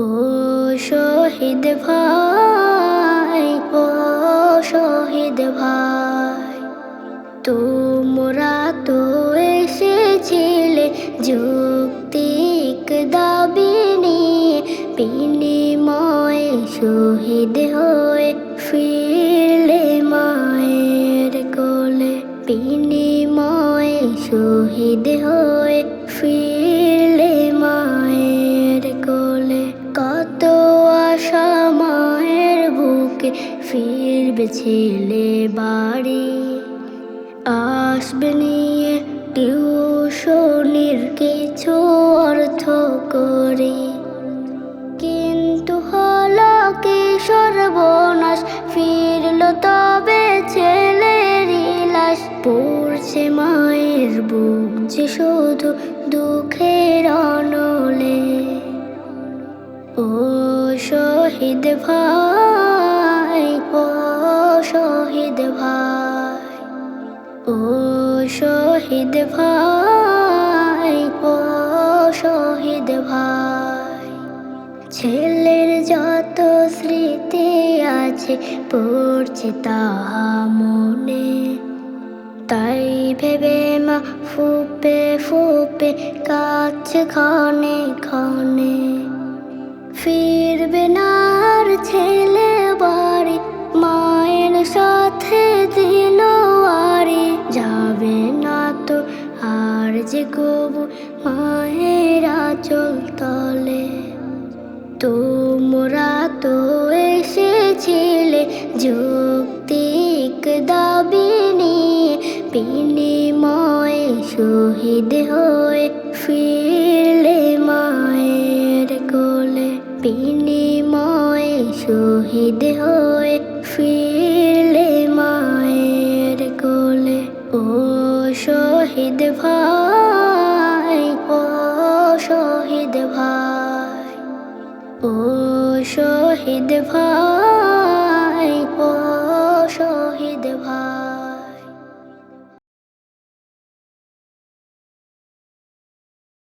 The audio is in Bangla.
ও শহীদ ভাই, ও শহীদ ভাই, তোমরা তো এসেছিলে যুক্তিক দাবি নিয়ে, বিনিময়ে শহীদ হয়ে ফিরলে মায়ের কোলে, বিনিময়ে শহীদ হয়ে ফিরলে ফিরবে ছেলে বাড়ি। আসবে নিয়ে টিউশনির কিছু অর্থ করি। কিন্তু হলো কি সর্বনাশ ফিরল তবে ছেলেরই লাশ পড়ছে মায়ের বুক যে শুধু দুঃখের অনলে ও শহীদ ভাই। ও শহীদ ভাই, ও শহীদ ভাই, ও শহীদ ভাই। ছেলের যত স্মৃতি আছে, পড়ছে তাহা মনে। তাই ভেবে মা ফুপে ফুপে কাছে ক্ষণে ক্ষণে। ফিরবে না মায়ের আচল তলে তোমরা তো এসেছিলে যৌক্তিক দাবি নিয়ে বিনিময়ে শহীদ হয়ে ফিরলে মায়ের কোলে বিনিময়ে শহীদ হয়ে ফিরলে মায়ের কোলে ও শহীদ ভাই ও শহীদ ভাই ও শহীদ ভাই।